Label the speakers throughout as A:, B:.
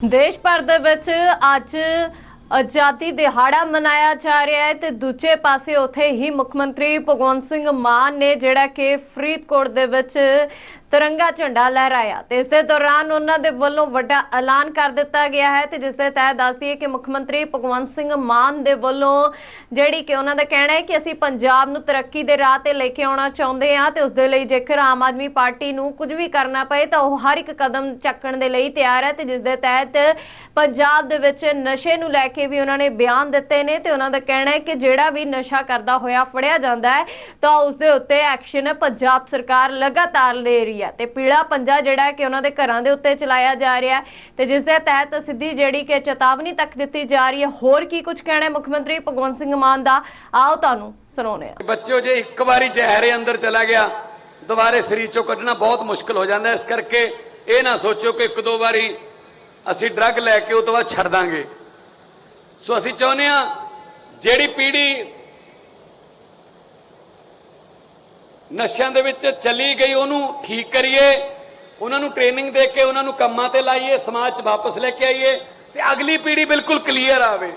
A: ਦੇਸ਼ ਭਰ ਦੇ ਵਿੱਚ ਅੱਜ ਆਜ਼ਾਦੀ ਦਿਹਾੜਾ ਮਨਾਇਆ ਜਾ ਰਿਹਾ ਹੈ ਤੇ ਦੂਜੇ ਪਾਸੇ ਉੱਥੇ ਹੀ ਮੁੱਖ ਮੰਤਰੀ ਭਗਵੰਤ ਸਿੰਘ ਮਾਨ ਨੇ ਜਿਹੜਾ ਕਿ ਫਰੀਦਕੋਟ ਦੇ ਵਿੱਚ ਤਿਰੰਗਾ ਝੰਡਾ ਲਹਿਰਾਇਆ ਤੇ ਇਸ ਦੇ ਦੌਰਾਨ ਉਹਨਾਂ ਦੇ ਵੱਲੋਂ ਵੱਡਾ ਐਲਾਨ ਕਰ ਦਿੱਤਾ ਗਿਆ ਹੈ ਤੇ ਜਿਸ ਦੇ ਤਹਿਤ ਦੱਸਦੀ ਹੈ ਕਿ ਮੁੱਖ ਮੰਤਰੀ ਭਗਵੰਤ ਸਿੰਘ ਮਾਨ ਦੇ ਵੱਲੋਂ ਜਿਹੜੀ ਕਿ ਉਹਨਾਂ ਦਾ ਕਹਿਣਾ ਹੈ ਕਿ ਅਸੀਂ ਪੰਜਾਬ ਨੂੰ ਤਰੱਕੀ ਦੇ ਰਾਹ ਤੇ ਲੈ ਕੇ ਆਉਣਾ ਚਾਹੁੰਦੇ ਹਾਂ ਤੇ ਉਸ ਦੇ ਲਈ ਜੇਕਰ ਆਮ ਆਦਮੀ ਪਾਰਟੀ ਨੂੰ ਕੁਝ ਵੀ ਕਰਨਾ ਪਏ ਤਾਂ ਉਹ ਹਰ ਇੱਕ ਕਦਮ ਚੱਕਣ ਦੇ ਲਈ ਤਿਆਰ ਹੈ ਤੇ ਜਿਸ ਦੇ ਤਹਿਤ ਪੰਜਾਬ ਦੇ ਵਿੱਚ ਨਸ਼ੇ ਨੂੰ ਲੈ ਕੇ ਵੀ ਉਹਨਾਂ ਨੇ ਬਿਆਨ ਦਿੱਤੇ ਨੇ ਤੇ ਉਹਨਾਂ ਦਾ ਕਹਿਣਾ ਹੈ ਕਿ ਜਿਹੜਾ ਵੀ ਨਸ਼ਾ ਕਰਦਾ ਹੋਇਆ ਫੜਿਆ ਜਾਂਦਾ ਹੈ, ਤਾਂ ਉਸ ਦੇ ਉੱਤੇ ਐਕਸ਼ਨ ਪੰਜਾਬ ਸਰਕਾਰ ਲਗਾਤਾਰ ਲੈ ਰਹੀ ਹੈ ਤੇ ਪੀਲਾ ਪੰਜਾ ਜਿਹੜਾ ਕਿ ਉਹਨਾਂ ਦੇ ਘਰਾਂ ਦੇ ਉੱਤੇ ਚਲਾਇਆ ਜਾ ਰਿਹਾ ਤੇ ਜਿਸ ਦੇ ਤਹਿਤ ਸਿੱਧੀ ਜਿਹੜੀ ਕਿ ਚੇਤਾਵਨੀ ਤੱਕ ਦਿੱਤੀ ਜਾ ਰਹੀ ਹੈ। ਹੋਰ ਕੀ ਕੁਝ ਕਹਿਣਾ ਹੈ? ਮੁੱਖ ਮੰਤਰੀ ਭਗਵੰਤ ਸਿੰਘ ਮਾਨ ਦਾ ਆਓ ਤੁਹਾਨੂੰ ਸੁਣਾਉਂਦੇ ਆ
B: ਬੱਚਿਓ ਜੇ ਇੱਕ ਵਾਰੀ ਜ਼ਹਿਰੇ ਅੰਦਰ ਚਲਾ ਗਿਆ, ਦੁਬਾਰੇ ਸਰੀਰ ਚੋਂ ਕੱਢਣਾ ਬਹੁਤ ਮੁਸ਼ਕਲ ਹੋ ਜਾਂਦਾ ਇਸ ਕਰਕੇ ਇਹ ਨਾ ਸੋਚੋ ਕਿ ਇੱਕ ਦੋ ਵਾਰੀ ਅਸੀਂ ਡਰੱਗ ਲੈ ਕੇ ਉਹ ਤੋਂ ਬਾਅਦ ਛੱਡ ਦਾਂਗੇ। ਸੋ ਅਸੀਂ ਚਾਹੁੰਦੇ ਹਾਂ ਜਿਹੜੀ ਪੀੜ੍ਹੀ ਨਸ਼ਿਆਂ ਦੇ ਵਿੱਚ ਚਲੀ ਗਈ, ਉਹਨੂੰ ਠੀਕ ਕਰੀਏ, ਉਹਨਾਂ ਨੂੰ ਟ੍ਰੇਨਿੰਗ ਦੇ ਕੇ, ਉਹਨਾਂ ਨੂੰ ਕੰਮਾਂ ਤੇ ਲਾਈਏ, ਸਮਾਜ 'ਚ ਵਾਪਸ ਲੈ ਕੇ ਆਈਏ ਤੇ ਅਗਲੀ ਪੀੜ੍ਹੀ ਬਿਲਕੁਲ ਕਲੀਅਰ ਆਵੇ।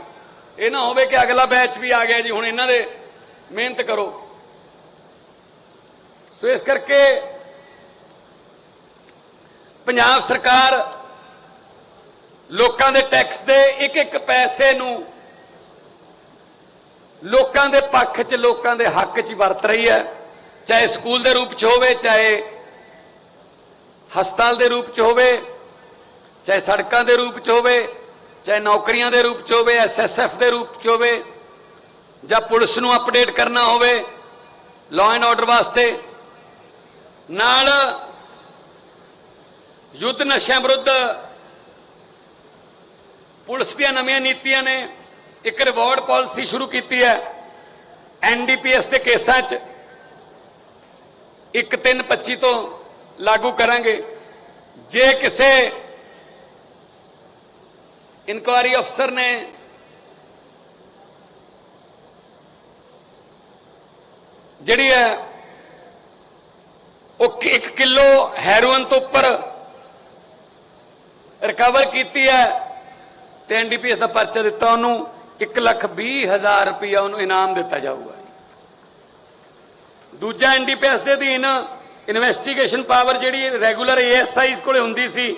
B: ਇਹ ਨਾ ਹੋਵੇ ਕਿ ਅਗਲਾ ਬੈਚ ਵੀ ਆ ਗਿਆ ਜੀ, ਹੁਣ ਇਹਨਾਂ ਦੇ ਮਿਹਨਤ ਕਰੋ। ਸੋ ਇਸ ਕਰਕੇ ਪੰਜਾਬ ਸਰਕਾਰ ਲੋਕਾਂ ਦੇ ਟੈਕਸ ਦੇ ਇੱਕ ਇੱਕ ਪੈਸੇ ਨੂੰ ਲੋਕਾਂ ਦੇ ਪੱਖ 'ਚ, ਲੋਕਾਂ ਦੇ ਹੱਕ 'ਚ ਵਰਤ ਰਹੀ ਹੈ। ਚਾਹੇ ਸਕੂਲ ਦੇ ਰੂਪ 'ਚ ਹੋਵੇ, ਚਾਹੇ ਹਸਪਤਾਲ ਦੇ ਰੂਪ 'ਚ ਹੋਵੇ, ਚਾਹੇ ਸੜਕਾਂ ਦੇ ਰੂਪ 'ਚ ਹੋਵੇ, ਚਾਹੇ ਨੌਕਰੀਆਂ ਦੇ ਰੂਪ 'ਚ ਹੋਵੇ ਐਸਐਸਐਫ ਦੇ ਰੂਪ 'ਚ ਹੋਵੇ, ਜਾਂ ਪੁਲਿਸ ਨੂੰ ਅਪਡੇਟ ਕਰਨਾ ਹੋਵੇ ਲਾਅ ਐਂਡ ਆਰਡਰ ਵਾਸਤੇ, ਨਾਲ ਯੁੱਧ ਨਸ਼ਿਆਂ ਵਿਰੁੱਧ ਪੁਲਿਸ ਦੀਆਂ ਨਵੀਆਂ ਨੀਤੀਆਂ ਨੇ। ਇੱਕ ਰਿਵਾਰਡ ਪਾਲਿਸੀ ਸ਼ੁਰੂ ਕੀਤੀ ਹੈ ਐਨਡੀਪੀਐਸ ਦੇ ਕੇਸਾਂ 'ਚ। 1/3/25 ਤੋਂ ਲਾਗੂ ਕਰਾਂਗੇ। ਜੇ ਕਿਸੇ ਇਨਕੁਆਰੀ ਅਫਸਰ ਨੇ ਜਿਹੜੀ ਹੈ ਉਹ 1 ਕਿਲੋ ਹੈਰੋਇਨ ਤੋਂ ਉੱਪਰ ਰਿਕਵਰ ਕੀਤੀ ਹੈ ਤੇ ਐਨਡੀਪੀਐਸ ਦਾ ਪਰਚਾ ਦਿੱਤਾ ਉਹਨੂੰ 1 ਲੱਖ 20 ਹਜ਼ਾਰ ਰੁਪਇਆ ਉਹਨੂੰ ਇਨਾਮ ਦਿੱਤਾ ਜਾਊਗਾ। ਦੂਜਾ ਐਨਡੀਪੀਐਸ ਦੇ ਅਧੀਨ ਇਨਵੈਸਟੀਗੇਸ਼ਨ ਪਾਵਰ ਜਿਹੜੀ ਰੈਗੂਲਰ ਏਐਸਆਈ ਕੋਲੇ ਹੁੰਦੀ ਸੀ,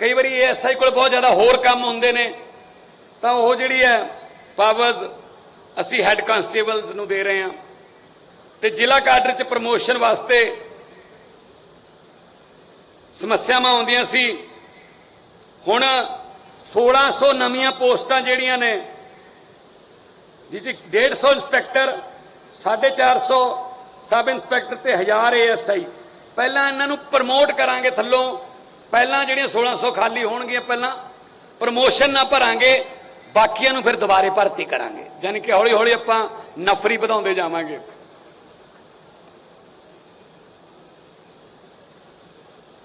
B: ਕਈ ਵਾਰੀ ਏਐਸਆਈ ਕੋਲ ਬਹੁਤ ਜ਼ਿਆਦਾ ਹੋਰ ਕੰਮ ਹੁੰਦੇ ਨੇ, ਤਾਂ ਉਹ ਜਿਹੜੀ ਹੈ ਪਾਵਰਸ ਅਸੀਂ ਹੈੱਡ ਕਾਂਸਟੇਬਲਸ ਨੂੰ ਦੇ ਰਹੇ ਹਾਂ। ਤੇ ਜ਼ਿਲ੍ਹਾ ਕਾਡਰ ਚ ਪ੍ਰਮੋਸ਼ਨ ਵਾਸਤੇ ਸਮੱਸਿਆਵਾਂ ਆਉਂਦੀਆਂ ਸੀ। ਹੁਣ 1600 ਨਵੀਆਂ ਪੋਸਟਾਂ ਜਿਹੜੀਆਂ ਨੇ ਜਿਹ 'ਚ 150 ਇੰਸਪੈਕਟਰ 450 ਸਬ ਇੰਸਪੈਕਟਰ ਤੇ 1000 ਏਐਸਆਈ। ਪਹਿਲਾਂ ਇਹਨਾਂ ਨੂੰ ਪ੍ਰਮੋਟ ਕਰਾਂਗੇ ਥੱਲੋਂ। ਪਹਿਲਾਂ ਜਿਹੜੀਆਂ 1600 ਖਾਲੀ ਹੋਣਗੀਆਂ, ਪਹਿਲਾਂ ਪ੍ਰਮੋਸ਼ਨ ਨਾ ਭਰਾਂਗੇ, ਬਾਕੀਆਂ ਨੂੰ ਫਿਰ ਦੁਬਾਰੇ ਭਰਤੀ ਕਰਾਂਗੇ। ਯਾਨੀ ਕਿ ਹੌਲੀ ਹੌਲੀ ਆਪਾਂ ਨਫਰੀ ਵਧਾਉਂਦੇ ਜਾਵਾਂਗੇ।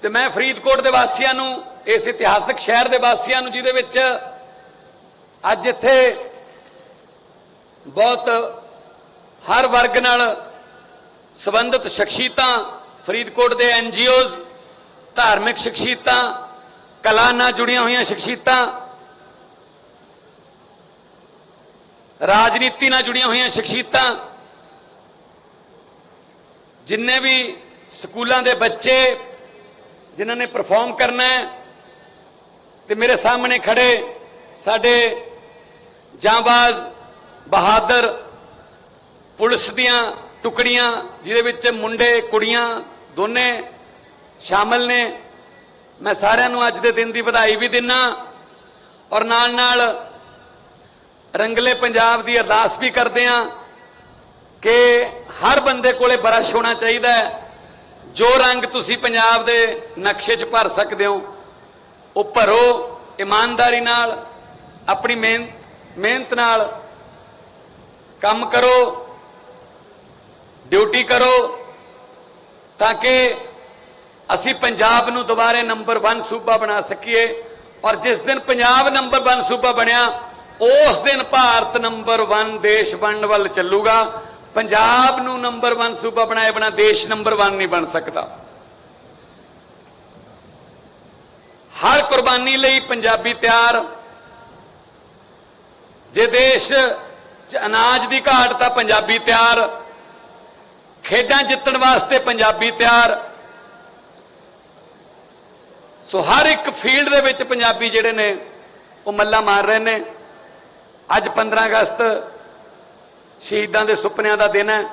B: ਤੇ ਮੈਂ ਫਰੀਦਕੋਟ ਦੇ ਵਾਸੀਆਂ ਨੂੰ ਇਸ ਇਤਿਹਾਸਕ ਸ਼ਹਿਰ ਦੇ ਵਾਸੀਆਂ ਨੂੰ, ਜਿਹਦੇ ਵਿੱਚ ਅੱਜ ਇੱਥੇ ਬਹੁਤ ਹਰ ਵਰਗ ਨਾਲ ਸੰਬੰਧਿਤ ਸ਼ਖਸੀਅਤਾਂ, ਫਰੀਦਕੋਟ ਦੇ ਐਨਜੀਓਜ਼ ਧਾਰਮਿਕ ਸ਼ਖਸੀਅਤਾਂ, ਕਲਾ ਨਾਲ ਜੁੜੀਆਂ ਹੋਈਆਂ ਸ਼ਖਸੀਅਤਾਂ, ਰਾਜਨੀਤੀ ਨਾਲ ਜੁੜੀਆਂ ਹੋਈਆਂ ਸ਼ਖਸੀਅਤਾਂ, ਜਿੰਨੇ ਵੀ ਸਕੂਲਾਂ ਦੇ ਬੱਚੇ, ਜਿਨ੍ਹਾਂ ਨੇ ਪਰਫਾਰਮ ਕਰਨਾ ਹੈ ਤੇ ਮੇਰੇ ਸਾਹਮਣੇ ਖੜੇ ਸਾਡੇ ਜਾਂਬਾਜ਼ ਬਹਾਦਰ ਪੁਲਿਸ ਦੀਆਂ ਟੁਕੜੀਆਂ, ਜਿਹਦੇ ਵਿੱਚ ਮੁੰਡੇ, ਕੁੜੀਆਂ ਦੋਨੇ ਸ਼ਾਮਲ ਨੇ। ਮੈਂ ਸਾਰਿਆਂ ਨੂੰ ਅੱਜ ਦੇ ਦਿਨ ਦੀ ਵਧਾਈ ਵੀ ਦਿੰਨਾ ਔਰ ਨਾਲ ਨਾਲ ਰੰਗਲੇ ਪੰਜਾਬ ਦੀ ਅਰਦਾਸ ਵੀ ਕਰਦੇ ਆ ਕਿ ਹਰ ਬੰਦੇ ਕੋਲੇ ਬਰਸ਼ ਹੋਣਾ ਚਾਹੀਦਾ ਜੋ ਰੰਗ ਤੁਸੀਂ ਪੰਜਾਬ ਦੇ ਨਕਸ਼ੇ 'ਚ ਭਰ ਸਕਦੇ ਹੋ ਉਹ ਭਰੋ ਇਮਾਨਦਾਰੀ ਨਾਲ, ਆਪਣੀ ਮਿਹਨਤ ਮਿਹਨਤ ਨਾਲ ਕੰਮ ਕਰੋ, ਡਿਊਟੀ ਕਰੋ, ਤਾਂ ਕਿ ਅਸੀਂ ਪੰਜਾਬ ਨੂੰ ਦੁਬਾਰੇ ਨੰਬਰ 1 ਸੂਬਾ ਬਣਾ ਸਕੀਏ। ਔਰ ਜਿਸ ਦਿਨ ਪੰਜਾਬ ਨੰਬਰ 1 ਸੂਬਾ ਬਣਿਆ, ਉਸ ਦਿਨ ਭਾਰਤ ਨੰਬਰ 1 ਦੇਸ਼ ਬਣਨ ਵੱਲ ਚੱਲੂਗਾ। ਪੰਜਾਬ ਨੂੰ ਨੰਬਰ 1 ਸੂਬਾ ਬਣਾਏ ਬਣਾ ਦੇਸ਼ ਨੰਬਰ 1 ਨਹੀਂ ਬਣ ਸਕਦਾ। ਹਰ ਕੁਰਬਾਨੀ ਲਈ ਪੰਜਾਬੀ ਤਿਆਰ ਜੇ ਦੇਸ਼ 'ਚ ਅਨਾਜ ਦੀ ਘਾਟ ਤਾਂ ਪੰਜਾਬੀ ਤਿਆਰ ਖੇਡਾਂ ਜਿੱਤਣ ਵਾਸਤੇ ਪੰਜਾਬੀ ਤਿਆਰ ਸੋ ਹਰ ਇੱਕ ਫੀਲਡ ਦੇ ਵਿੱਚ ਪੰਜਾਬੀ ਜਿਹੜੇ ਨੇ, ਉਹ ਮੱਲਾ ਮਾਰ ਰਹੇ ਨੇ। ਅੱਜ 15 ਅਗਸਤ ਸ਼ਹੀਦਾਂ ਦੇ ਸੁਪਨਿਆਂ ਦਾ ਦਿਨ ਹੈ।